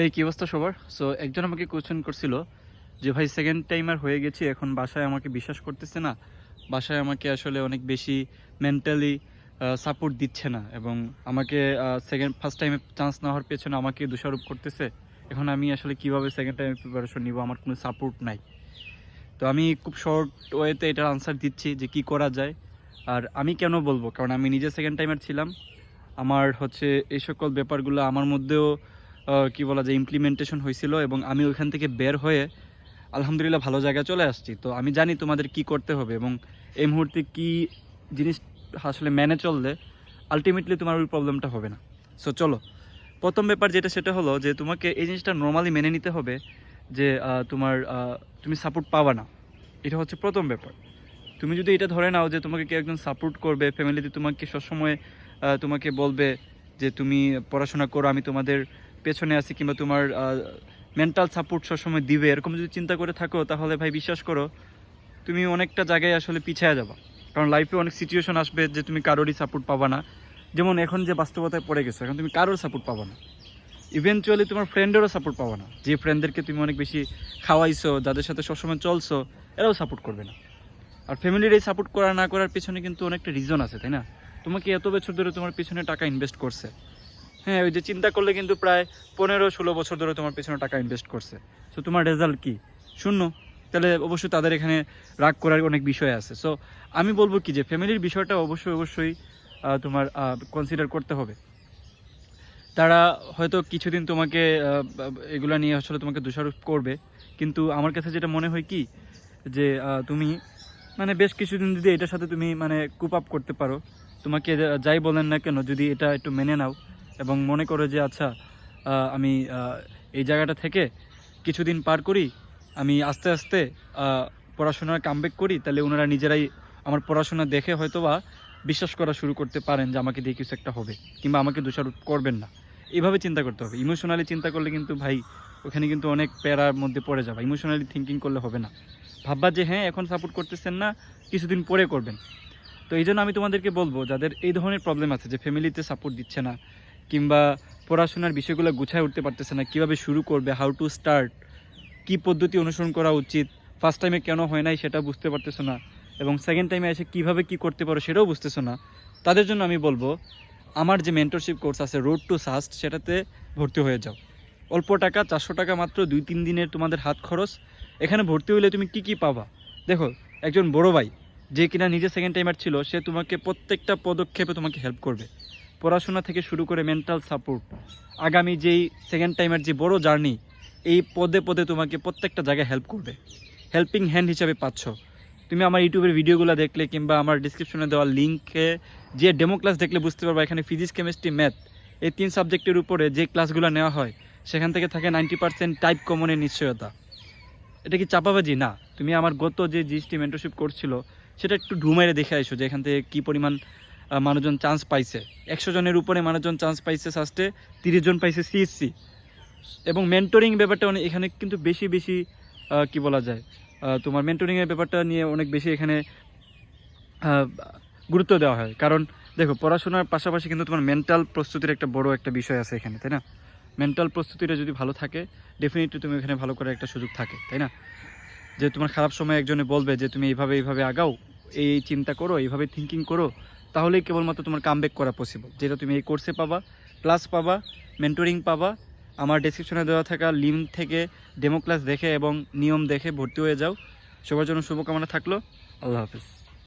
এই কি অবস্থা সবার? সো একজন আমাকে কোয়েশ্চেন করছিল যে, ভাই সেকেন্ড টাইমার হয়ে গেছি, এখন বাসায় আমাকে বিশ্বাস করতেছে না। বাসায় আমাকে আসলে অনেক বেশি মেন্টালি সাপোর্ট দিচ্ছে না এবং আমাকে সেকেন্ড ফার্স্ট টাইমে চান্স না হওয়ার পেছনে আমাকে দোষারোপ করতেছে। এখন আমি আসলে কীভাবে সেকেন্ড টাইমের প্রিপারেশন নিব? আমার কোনো সাপোর্ট নাই। তো আমি খুব শর্ট ওয়েতে এটার আনসার দিচ্ছি যে, কি করা যায়? আর আমি কেন বলব? কারণ আমি নিজে সেকেন্ড টাইমার ছিলাম। আমার হচ্ছে এই সকল ব্যাপারগুলো আমার মধ্যেও কি বলা যায় ইমপ্লিমেন্টেশন হয়েছিল এবং আমি ওইখান থেকে বের হয়ে আলহামদুলিল্লাহ ভালো জায়গায় চলে আসছি। তো আমি জানি তোমাদের কি করতে হবে এবং এই মুহূর্তে কি জিনিস আসলে মেনে চললে আলটিমেটলি তোমার ওই প্রবলেমটা হবে না। সো চলো। প্রথম ব্যাপার যেটা, সেটা হলো যে তোমাকে এই জিনিসটা নর্মালি মেনে নিতে হবে যে তোমার তুমি সাপোর্ট পাবা না। এটা হচ্ছে প্রথম ব্যাপার। তুমি যদি এটা ধরে নাও যে তোমাকে কেউ একজন সাপোর্ট করবে ফ্যামিলিতে তোমাকে সবসময় তোমাকে বলবে যে তুমি পড়াশোনা করো, আমি তোমাদের পেছনে আছি কিংবা তোমার মেন্টাল সাপোর্ট সবসময় দিবে, এরকম যদি চিন্তা করে থাকো, তাহলে ভাই বিশ্বাস করো, তুমি অনেকটা জায়গায় আসলে পিছিয়ে যাবা। কারণ লাইফে অনেক সিচুয়েশন আসবে যে তুমি কারোরই সাপোর্ট পাবা না। যেমন এখন যে বাস্তবতায় পড়ে গেছো, এখন তুমি কারোর সাপোর্ট পাবা না। ইভেনচুয়ালি তোমার ফ্রেন্ডেরও সাপোর্ট পাবা না। যে ফ্রেন্ডদেরকে তুমি অনেক বেশি খাওয়াইছো, যাদের সাথে সবসময় চলছো, এরাও সাপোর্ট করবে না। আর ফ্যামিলির এই সাপোর্ট করা না করার পেছনে কিন্তু অনেকটা রিজন আছে, তাই না? তোমাকে এত বছর ধরে তোমার পেছনে টাকা ইনভেস্ট করছে। হ্যাঁ ওই যে চিন্তা করলে কিন্তু প্রায় পনেরো, ষোলো বছর ধরে তোমার পেছনে টাকা ইনভেস্ট করছে। সো তোমার রেজাল্ট কি? শূন্য তাহলে অবশ্যই তাদের এখানে রাগ করার অনেক বিষয় আছে। সো আমি বলব কি যে ফ্যামিলির বিষয়টা অবশ্যই অবশ্যই তোমার কনসিডার করতে হবে। তারা হয়তো কিছুদিন তোমাকে এগুলা নিয়ে আসলে তোমাকে দোষারোপ করবে। কিন্তু আমার কাছে যেটা মনে হয় কি যে তুমি মানে বেশ কিছুদিন যদি এটার সাথে তুমি মানে কুপ আপ করতে পারো, তোমাকে যাই বলেন না কেন, যদি এটা একটু মেনে নাও এবং মনে করো যে আচ্ছা আমি এই জায়গাটা থেকে কিছুদিন পার করি, আমি আস্তে আস্তে পড়াশোনার কামব্যাক করি, তাহলে ওনারা নিজেরাই আমার পড়াশোনা দেখে হয়তো বা বিশ্বাস করা শুরু করতে পারেন যে, আমাকে দিয়ে কিছু একটা হবে, কিংবা আমাকে দোষারোপ করবেন না। এইভাবে চিন্তা করতে হবে। ইমোশনালি চিন্তা করলে কিন্তু ভাই, ওখানে কিন্তু অনেক প্যারার মধ্যে পড়ে যাবে। ইমোশনালি থিঙ্কিং করলে হবে না। ভাববা যে হ্যাঁ এখন সাপোর্ট করতেছেন না, কিছুদিন পরে করবেন। তো এই জন্য আমি তোমাদেরকে বলব, যাদের এই ধরনের প্রবলেম আছে, যে ফ্যামিলিতে সাপোর্ট দিচ্ছে না কিংবা পড়াশোনার বিষয়গুলো গুছায় উঠতে পারতেছে না, কীভাবে শুরু করবে হাউ টু স্টার্ট কী পদ্ধতি অনুসরণ করা উচিত ফার্স্ট টাইমে কেন হয় নাই সেটা বুঝতে পারতেছো না, এবং সেকেন্ড টাইমে এসে কীভাবে কী করতে পারো সেটাও বুঝতেছো না। তাদের জন্য আমি বলব, আমার যে মেন্টরশিপ কোর্স আছে রোড টু সাস্ট সেটাতে ভর্তি হয়ে যাও। অল্প টাকা, চারশো টাকা মাত্র, দুই, তিন দিনের তোমাদের হাত খরচ। এখানে ভর্তি হইলে তুমি কি কি পাবা? দেখো, একজন বড় ভাই, যে কিনা নিজে সেকেন্ড টাইমার ছিল, সে তোমাকে প্রত্যেকটা পদক্ষেপে তোমাকে হেল্প করবে। পড়াশোনা থেকে শুরু করে মেন্টাল সাপোর্ট আগামী যেই সেকেন্ড টাইমের যে বড় জার্নি এই পদে পদে তোমাকে প্রত্যেকটা জায়গায় হেল্প করবে। হেল্পিং হ্যান্ড হিসাবে পাচ্ছ। তুমি আমার ইউটিউবের ভিডিওগুলো দেখলে কিংবা আমার ডিসক্রিপশনে দেওয়া লিঙ্কে যে ডেমো ক্লাস দেখলে বুঝতে পারবা, এখানে ফিজিক্স কেমিস্ট্রি ম্যাথ এই তিন সাবজেক্টের উপরে যে ক্লাসগুলো নেওয়া হয়, সেখান থেকে থাকে নাইনটি পার্সেন্ট টাইপ কমনের নিশ্চয়তা। এটা কি চাপাবাজি? না। তুমি আমার গত যে জিএসটি মেন্টরশিপ করছিল, সেটা একটু ঢুমাইরে দেখে আইসো যে এখান থেকে কী পরিমাণ মানুষজন চান্স পাইছে। একশো জনের উপরে মানুষজন চান্স পাইছে সাস্টে তিরিশ জন পাইছে সিএসসি এবং মেন্টরিং ব্যাপারটা অনেক এখানে কিন্তু বেশি বেশি কি বলা যায়? তোমার মেন্টরিংয়ের ব্যাপারটা নিয়ে অনেক বেশি এখানে গুরুত্ব দেওয়া হয়। কারণ দেখো, পড়াশোনার পাশাপাশি কিন্তু তোমার মেন্টাল প্রস্তুতির একটা বড় একটা বিষয় আছে এখানে, তাই না? মেন্টাল প্রস্তুতিটা যদি ভালো থাকে ডেফিনেটলি তুমি এখানে ভালো করার একটা সুযোগ থাকে, তাই না? যে তোমার খারাপ সময় একজনে বলবে যে, তুমি এইভাবে এইভাবে আগাও, এই চিন্তা করো, এইভাবে থিঙ্কিং করো। তাহলেই কেবলমাত্র তোমার কামব্যাক করা পসিবল যেটা তুমি এই কোর্সে পাবা প্লাস পাবা মেন্টরিং পাবা, আমার ডিসক্রিপশনে দেওয়া থাকা লিঙ্ক থেকে ডেমো ক্লাস দেখে এবং নিয়ম দেখে ভর্তি হয়ে যাও। সবার জন্য শুভকামনা থাকল। আল্লাহ হাফিজ।